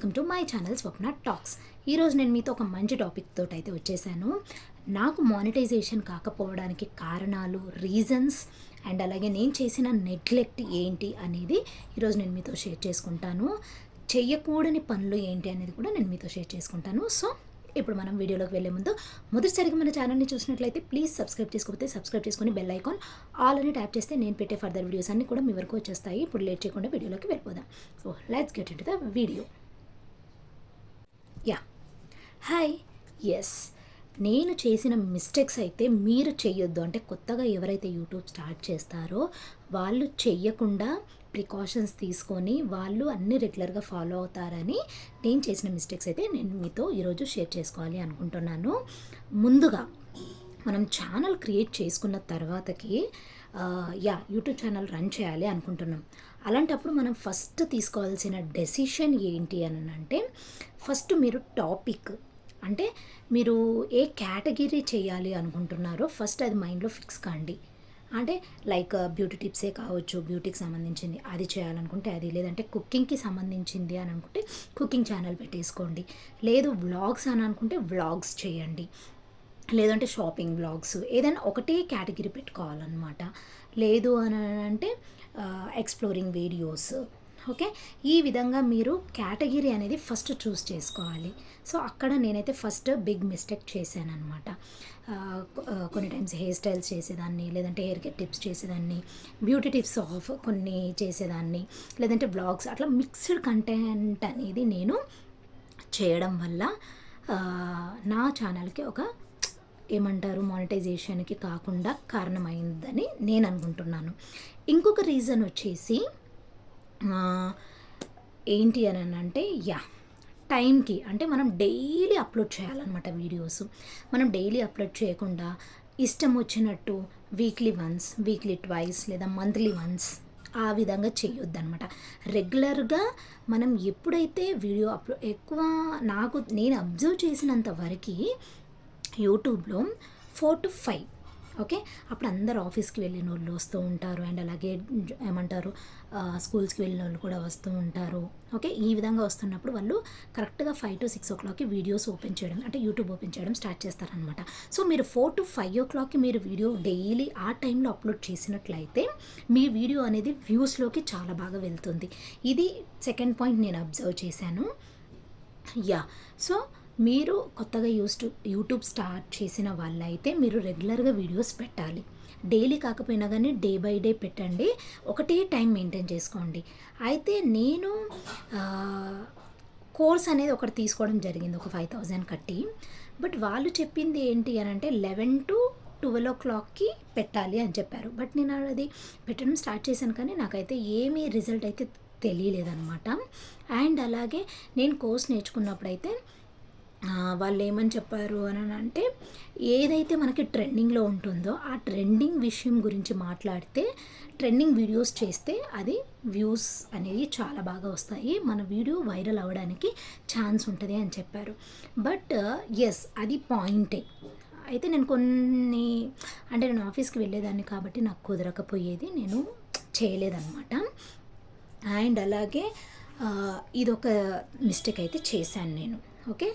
Welcome to my channel Swapna talks. ఈరోజు నేను మీతో ఒక మంచి టాపిక్ తోటి అయితే వచ్చేసాను. నాకు మానిటైజేషన్ కాకపోవడానికి కారణాలు రీజన్స్ అండ్ అలాగే నేను చేసిన నెగ్లెక్ట్ ఏంటి అనేది ఈరోజు నేను మీతో షేర్ చేసుకుంటాను. చేయకూడని పనులు ఏంటి అనేది కూడా నేను మీతో షేర్ చేసుకుంటాను. సో ఇప్పుడు మనం వీడియోలోకి వెళ్ళే ముందు మొదటిసారిగా మన ఛానల్ని చూసినట్లయితే ప్లీజ్ సబ్స్క్రైబ్ చేసుకోకపోతే సబ్స్క్రైబ్ చేసుకొని బెల్ ఐకాన్ ఆల్ అని ట్యాప్ చేస్తే నేను పెట్టే ఫర్దర్ వీడియోస్ అన్నీ కూడా మీ వరకు వచ్చేస్తాయి. ఇప్పుడు లేట్ చేయకుండా వీడియోలోకి వెళ్ళిపోదాం. So let's get in the video yeah. Hi. Yes. నేను చేసిన మిస్టేక్స్ అయితే మీరు చేయొద్దు అంటే కొత్తగా ఎవరైతే యూట్యూబ్ స్టార్ట్ చేస్తారో వాళ్ళు చెయ్యకుండా ప్రికాషన్స్ తీసుకొని వాళ్ళు అన్ని రెగ్యులర్గా ఫాలో అవుతారని నేను చేసిన మిస్టేక్స్ అయితే నేను మీతో ఈరోజు షేర్ చేసుకోవాలి అనుకుంటున్నాను. ముందుగా మనం ఛానల్ క్రియేట్ చేసుకున్న తర్వాతకి యా యూట్యూబ్ ఛానల్ రన్ చేయాలి అనుకుంటున్నాం. అలాంటప్పుడు మనం ఫస్ట్ తీసుకోవాల్సిన డెసిషన్ ఏంటి అని అంటే ఫస్ట్ మీరు టాపిక్ అంటే మీరు ఏ కేటగిరీ చేయాలి అనుకుంటున్నారో ఫస్ట్ అది మైండ్లో ఫిక్స్ కాండి. అంటే లైక్ బ్యూటీ టిప్సే కావచ్చు బ్యూటీకి సంబంధించింది అది చేయాలనుకుంటే అది లేదంటే కుకింగ్కి సంబంధించింది అని అనుకుంటే కుకింగ్ ఛానల్ పెట్టేసుకోండి. లేదు వ్లాగ్స్ అని అనుకుంటే వ్లాగ్స్ చేయండి. లేదంటే షాపింగ్ బ్లాగ్స్ ఏదైనా ఒకటే కేటగిరీ పెట్టుకోవాలన్నమాట. లేదు అని అంటే ఎక్స్ప్లోరింగ్ వీడియోస్ ఓకే ఈ విధంగా మీరు కేటగిరీ అనేది ఫస్ట్ చూస్ చేసుకోవాలి. సో అక్కడ నేనైతే ఫస్ట్ బిగ్ మిస్టేక్ చేశాను అనమాట కొన్ని టైమ్స్ హెయిర్ స్టైల్స్ చేసేదాన్ని లేదంటే హెయిర్ కేర్ టిప్స్ చేసేదాన్ని బ్యూటీ టిప్స్ ఆఫ్ కొన్ని చేసేదాన్ని లేదంటే బ్లాగ్స్ అట్లా మిక్స్డ్ కంటెంట్ అనేది నేను చేయడం వల్ల నా ఛానల్కి ఒక ఏమంటారు మానిటైజేషన్కి కాకుండా కారణమైందని నేను అనుకుంటున్నాను. ఇంకొక రీజన్ వచ్చేసి ఏంటి అని అంటే యా టైంకి అంటే మనం డైలీ అప్లోడ్ చేయాలన్నమాట వీడియోస్ మనం డైలీ అప్లోడ్ చేయకుండా ఇష్టం వచ్చినట్టు వీక్లీ వన్స్ వీక్లీ ట్వైస్ లేదా మంత్లీ వన్స్ ఆ విధంగా చేయొద్దన్నమాట. రెగ్యులర్గా మనం ఎప్పుడైతే వీడియో అప్లోడ్ ఎక్కువ నాకు నేను అబ్జర్వ్ చేసినంత వరకు యూట్యూబ్లో ఫోర్ టు ఫైవ్ ఓకే? అప్పుడు అందరు ఆఫీస్కి వెళ్ళిన వాళ్ళు వస్తూ ఉంటారు. అండ్ అలాగే ఏమంటారు స్కూల్స్కి వెళ్ళిన వాళ్ళు కూడా వస్తూ ఉంటారు. ఓకే? ఈ విధంగా వస్తున్నప్పుడు వాళ్ళు కరెక్ట్గా ఫైవ్ టు సిక్స్ ఓ క్లాక్కి వీడియోస్ ఓపెన్ చేయడం అంటే యూట్యూబ్ ఓపెన్ చేయడం స్టార్ట్ చేస్తారనమాట సో మీరు ఫోర్ టు ఫైవ్ ఓ క్లాక్కి మీరు వీడియో డైలీ ఆ టైంలో అప్లోడ్ చేసినట్లయితే మీ వీడియో అనేది వ్యూస్లోకి చాలా బాగా వెళ్తుంది. ఇది సెకండ్ పాయింట్ నేను అబ్జర్వ్ చేశాను. యా. సో మీరు కొత్తగా యూస్ యూట్యూబ్ స్టార్ట్ చేసిన వాళ్ళైతే మీరు రెగ్యులర్గా వీడియోస్ పెట్టాలి. డైలీ కాకపోయినా కానీ డే బై డే పెట్టండి. ఒకటే టైం మెయింటైన్ చేసుకోండి. అయితే నేను కోర్స్ అనేది ఒకటి తీసుకోవడం జరిగింది. ఒక ఫైవ్ థౌజండ్ కట్టి. బట్ వాళ్ళు చెప్పింది ఏంటి అని అంటే లెవెన్ టు ట్వెల్వ్ ఓ క్లాక్కి పెట్టాలి అని చెప్పారు. బట్ నేను అది పెట్టడం స్టార్ట్ చేశాను కానీ నాకైతే ఏమీ రిజల్ట్ అయితే తెలియలేదన్నమాట. అండ్ అలాగే నేను కోర్స్ నేర్చుకున్నప్పుడైతే వాళ్ళు ఏమని చెప్పారు అని అంటే ఏదైతే మనకి ట్రెండింగ్లో ఉంటుందో ఆ ట్రెండింగ్ విషయం గురించి మాట్లాడితే ట్రెండింగ్ వీడియోస్ చేస్తే అది వ్యూస్ అనేవి చాలా బాగా వస్తాయి. మన వీడియో వైరల్ అవ్వడానికి ఛాన్స్ ఉంటుంది అని చెప్పారు. బట్ ఎస్ అది పాయింటే. అయితే నేను కొన్ని అంటే నేను ఆఫీస్కి వెళ్ళేదాన్ని కాబట్టి నాకు కుదరకపోయేది. నేను చేయలేదన్నమాట. అండ్ అలాగే ఇదొక మిస్టేక్ అయితే చేశాను నేను. ఓకే?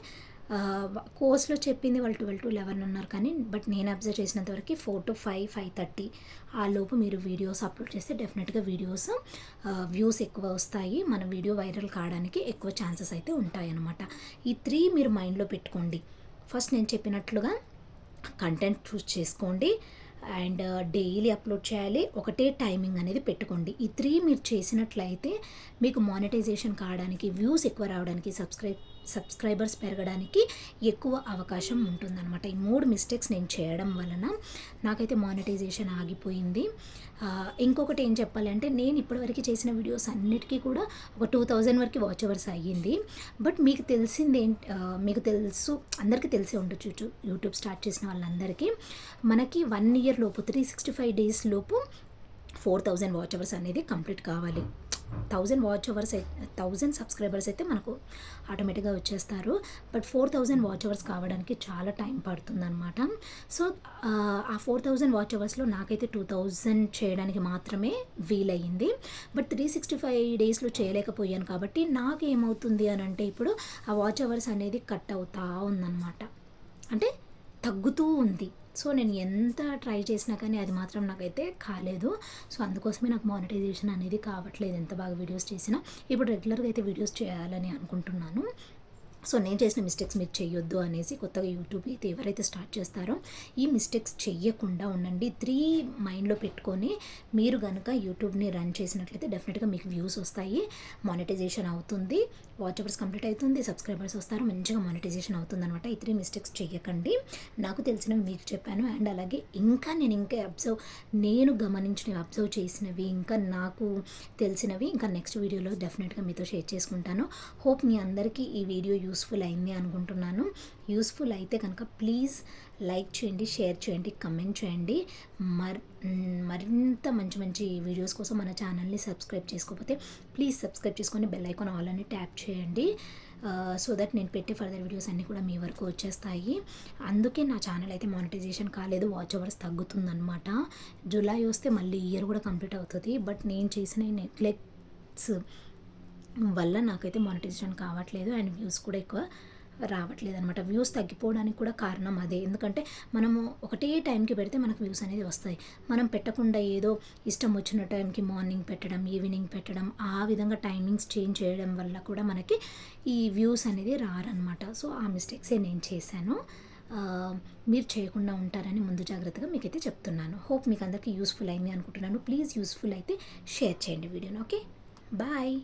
కోర్స్లో చెప్పింది వాళ్ళు ట్వెల్వ్ టు లెవెన్ ఉన్నారు కానీ బట్ నేను అబ్జర్వ్ చేసినంత వరకు four to five five thirty ఆ లోపు మీరు వీడియోస్ అప్లోడ్ చేస్తే డెఫినెట్గా వీడియోస్ వ్యూస్ ఎక్కువ వస్తాయి. మన వీడియో వైరల్ కావడానికి ఎక్కువ ఛాన్సెస్ అయితే ఉంటాయన్నమాట. ఈ త్రీ మీరు మైండ్లో పెట్టుకోండి. ఫస్ట్ నేను చెప్పినట్లుగా కంటెంట్ చూస్ చేసుకోండి. అండ్ డైలీ అప్లోడ్ చేయాలి. ఒకటే టైమింగ్ అనేది పెట్టుకోండి. ఈ త్రీ మీరు చేసినట్లయితే మీకు మానిటైజేషన్ కావడానికి వ్యూస్ ఎక్కువ రావడానికి సబ్స్క్రైబ్ సబ్స్క్రైబర్స్ పెరగడానికి ఎక్కువ అవకాశం ఉంటుందన్నమాట. ఈ మూడు మిస్టేక్స్ నేను చేయడం వలన నాకైతే మానిటైజేషన్ ఆగిపోయింది. ఇంకొకటి ఏం చెప్పాలంటే నేను ఇప్పటివరకు చేసిన వీడియోస్ అన్నిటికీ కూడా ఒక టూ థౌజండ్ వరకు వాచ్ అవర్స్ అయ్యింది. బట్ మీకు తెలిసింది ఏంటి మీకు తెలుసు అందరికీ తెలిసే ఉండొచ్చు. యూట్యూబ్ స్టార్ట్ చేసిన వాళ్ళందరికీ మనకి వన్ ఇయర్ లోపు త్రీ సిక్స్టీ ఫైవ్ డేస్ లోపు ఫోర్ థౌజండ్ వాచ్ అవర్స్ అనేది కంప్లీట్ కావాలి. Thousand watch hours thousand subscribers అయితే మనకు ఆటోమేటిక్గా వచ్చేస్తారు. But four thousand watch hours కావడానికి చాలా టైం పడుతుందన్నమాట. సో ఆ, ఆ ఫోర్ థౌజండ్ వాచ్ అవర్స్లో నాకైతే టూ థౌజండ్ చేయడానికి మాత్రమే వీలయ్యింది. బట్ త్రీ సిక్స్టీ ఫైవ్ డేస్లో చేయలేకపోయాను కాబట్టి నాకు ఏమవుతుంది అని అంటే ఇప్పుడు ఆ వాచ్ అవర్స్ అనేది కట్ అవుతా ఉందన్నమాట. అంటే తగ్గుతూ ఉంది. సో నేను ఎంత ట్రై చేసినా కానీ అది మాత్రం నాకైతే కాలేదు. సో అందుకోసమే నాకు మానిటైజేషన్ అనేది కావట్లేదు ఎంత బాగా వీడియోస్ చేసినా. ఇప్పుడు రెగ్యులర్గా అయితే వీడియోస్ చేయాలని అనుకుంటున్నాను. సో నేను చేసిన మిస్టేక్స్ మీరు చేయొద్దు అనేసి కొత్తగా యూట్యూబ్ అయితే ఎవరైతే స్టార్ట్ చేస్తారో ఈ మిస్టేక్స్ చెయ్యకుండా ఉండండి. త్రీ మైండ్లో పెట్టుకొని మీరు కనుక యూట్యూబ్ని రన్ చేసినట్లయితే డెఫినెట్గా మీకు వ్యూస్ వస్తాయి. మానిటైజేషన్ అవుతుంది. వాచ్ అవర్స్ కంప్లీట్ అవుతుంది. సబ్స్క్రైబర్స్ వస్తారు. మంచిగా మానిటైజేషన్ అవుతుంది అనమాట ఈ త్రీ మిస్టేక్స్ చెయ్యకండి. నాకు తెలిసినవి మీకు చెప్పాను. అండ్ అలాగే ఇంకా నేను ఇంకా అబ్జర్వ్ నేను గమనించినవి అబ్జర్వ్ చేసినవి ఇంకా నాకు తెలిసినవి ఇంకా నెక్స్ట్ వీడియోలో డెఫినెట్గా మీతో షేర్ చేసుకుంటాను. హోప్ మీ అందరికీ ఈ వీడియో యూస్ యూస్ఫుల్ అయింది అనుకుంటున్నాను. యూస్ఫుల్ అయితే కనుక ప్లీజ్ లైక్ చేయండి షేర్ చేయండి కమెంట్ చేయండి. మర్ మరింత మంచి మంచి వీడియోస్ కోసం మన ఛానల్ని సబ్స్క్రైబ్ చేసుకోకపోతే ప్లీజ్ సబ్స్క్రైబ్ చేసుకొని బెల్ ఐకాన్ ఆల్ అని ట్యాప్ చేయండి. సో దట్ నేను పెట్టే ఫర్దర్ వీడియోస్ అన్నీ కూడా మీ వరకు వచ్చేస్తాయి. అందుకే నా ఛానల్ అయితే మానిటైజేషన్ కాలేదు వాచ్ అవర్స్ తగ్గుతుందన్నమాట. జూలై వస్తే మళ్ళీ ఇయర్ కూడా కంప్లీట్ అవుతుంది. బట్ నేను చేసిన నెగ్లెక్ట్స్ వల్ల నాకైతే మానిటైజేషన్ కావట్లేదు అండ్ వ్యూస్ కూడా ఎక్కువ రావట్లేదు అనమాట వ్యూస్ తగ్గిపోవడానికి కూడా కారణం అదే. ఎందుకంటే మనము ఒకటే టైంకి పెడితే మనకు వ్యూస్ అనేది వస్తాయి. మనం పెట్టకుండా ఏదో ఇష్టం వచ్చిన టైంకి మార్నింగ్ పెట్టడం ఈవినింగ్ పెట్టడం ఆ విధంగా టైమింగ్స్ చేంజ్ చేయడం వల్ల కూడా మనకి ఈ వ్యూస్ అనేది రారనమాట సో ఆ మిస్టేక్సే నేను చేశాను. మీరు చేయకుండా ఉంటారని ముందు జాగ్రత్తగా మీకైతే చెప్తున్నాను. హోప్ మీకు అందరికీ యూస్ఫుల్ అయింది అనుకుంటున్నాను. ప్లీజ్ యూస్ఫుల్ అయితే షేర్ చేయండి వీడియోని ఓకే బాయ్